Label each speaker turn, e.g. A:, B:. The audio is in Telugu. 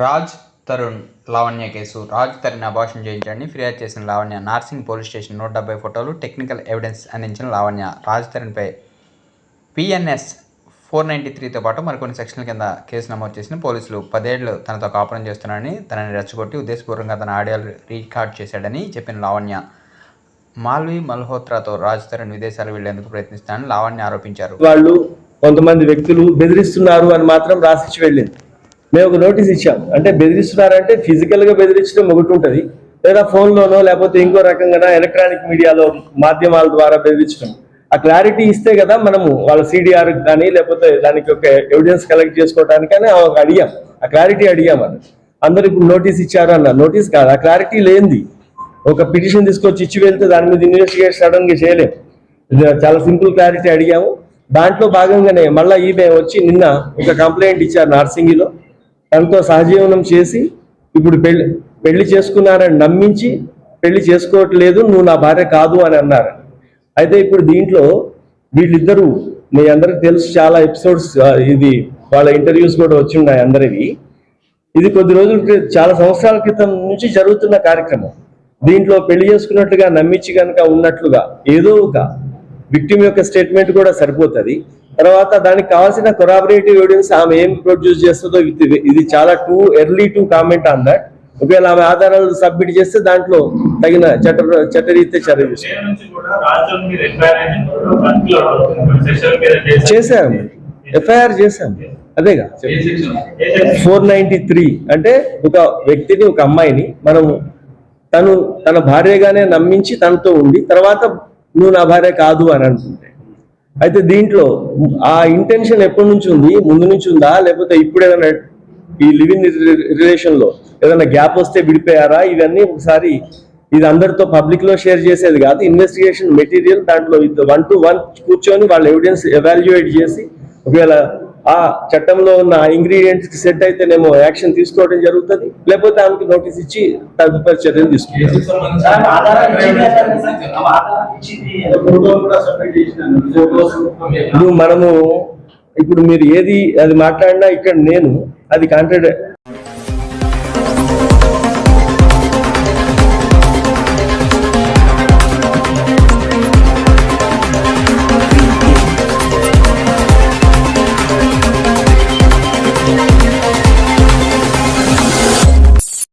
A: రాజ్ తరుణ్ లావణ్య కేసు. రాజ్ తరుణ్ అభాషణ చేయించండి. ఫిర్యాదు చేసిన లావణ్య నార్సింగ్ పోలీస్ స్టేషన్ నూట డెబ్బై ఫోటోలు టెక్నికల్ ఎవిడెన్స్ అందించిన Lavanya. Raj తరుణ్పై P N S four ninety త్రీతో పాటు మరికొన్ని సెక్షన్ల కింద కేసు నమోదు చేసిన పోలీసులు పదేళ్ళు తనతో కాపురం చేస్తున్నాడని తనని రెచ్చగొట్టి ఉద్దేశపూర్వకంగా తన ఆడియోలు రికార్డ్ చేశాడని చెప్పిన లావణ్య. మాల్వి మల్హోత్రాతో రాజ్ తరుణ్ విదేశాలు వెళ్ళేందుకు ప్రయత్నిస్తానని లావణ్య ఆరోపించారు.
B: వాళ్ళు కొంతమంది వ్యక్తులు బెదిరిస్తున్నారు అని మాత్రం రాసిచ్చి వెళ్ళింది. మేము ఒక నోటీస్ ఇచ్చాం. అంటే బెదిరిస్తున్నారంటే ఫిజికల్గా బెదిరించడం ఒకటి ఉంటుంది. లేదా ఫోన్లోనో లేకపోతే ఇంకో రకంగా ఎలక్ట్రానిక్ మీడియాలో మాధ్యమాల ద్వారా బెదిరించడం. ఆ క్లారిటీ ఇస్తే కదా మనము వాళ్ళ సిడిఆర్ కానీ లేకపోతే దానికి ఒక ఎవిడెన్స్ కలెక్ట్ చేసుకోవడానికని ఆ- అడిగాం. ఆ క్లారిటీ అడిగాం అని అందరు ఇప్పుడు నోటీస్ ఇచ్చారు అన్న నోటీస్ కాదు ఆ క్లారిటీ లేనిది. ఒక పిటిషన్ తీసుకొచ్చి ఇచ్చి వెళ్తే దాని మీద ఇన్వెస్టిగేట్ సడన్గా చాలా సింపుల్ క్లారిటీ అడిగాము. దాంట్లో భాగంగానే మళ్ళీ ఈమె వచ్చి నిన్న ఒక కంప్లైంట్ ఇచ్చారు నార్సింగిలో. తనతో సహజీవనం చేసి ఇప్పుడు పెళ్ళి పెళ్ళి చేసుకున్నారని నమ్మించి పెళ్ళి చేసుకోవట్లేదు నువ్వు నా భార్య కాదు అని అన్నారు. అయితే ఇప్పుడు దీంట్లో వీళ్ళిద్దరూ మీ అందరికి తెలుసు చాలా ఎపిసోడ్స్ ఇది వాళ్ళ ఇంటర్వ్యూస్ కూడా వచ్చి ఉన్నాయి అందరివి. ఇది కొద్ది రోజుల చాలా సంవత్సరాల క్రితం నుంచి జరుగుతున్న కార్యక్రమం. దీంట్లో పెళ్ళి చేసుకున్నట్లుగా నమ్మించి కనుక ఉన్నట్లుగా ఏదో ఒక విక్టిమ్ యొక్క స్టేట్మెంట్ కూడా సరిపోతుంది. తర్వాత దానికి కావాల్సిన కొరాబరేటివ్ ఎవిడెన్స్ ఆమె ఏం ప్రొడ్యూస్ చేస్తుందో ఇది చాలా too early to comment on that ఒకవేళ ఆమె ఆధారాలు సబ్మిట్ చేస్తే దాంట్లో తగిన చట్ట చట్టరీత్యా చర్య. చేశాం ఎఫ్ఐఆర్ చేశాం అదేగా? ఫోర్ నైన్టీ త్రీ అంటే ఒక వ్యక్తిని ఒక అమ్మాయిని మనము తను తన భార్యగానే నమ్మించి తనతో ఉండి తర్వాత నువ్వు నా భార్య కాదు అని అనుకుంటే అయితే దీంట్లో ఆ ఇంటెన్షన్ ఎప్పటి నుంచి ఉంది? ముందు నుంచి ఉందా? లేకపోతే ఇప్పుడు ఏదైనా ఈ లివింగ్ రిలేషన్లో ఏదైనా గ్యాప్ వస్తే విడిపోయారా? ఇవన్నీ ఒకసారి ఇది అందరితో పబ్లిక్లో షేర్ చేసేది కాదు. ఇన్వెస్టిగేషన్ మెటీరియల్ దాంట్లో వన్ టు వన్ కూర్చొని వాళ్ళ ఎవిడెన్స్ ఎవాల్యుయేట్ చేసి ఒకవేళ ఆ చట్టంలో ఉన్న ఇంగ్రీడియంట్స్కి సెట్ అయితేనేమో యాక్షన్ తీసుకోవడం జరుగుతుంది. లేకపోతే ఆమెకి నోటీస్ ఇచ్చి తదుపరి చర్యలు తీసుకుంటాం మనము ఇప్పుడు మీరు ఏది అది మాట్లాడినా ఇక్కడ నేను అది కాంట్రాక్ట్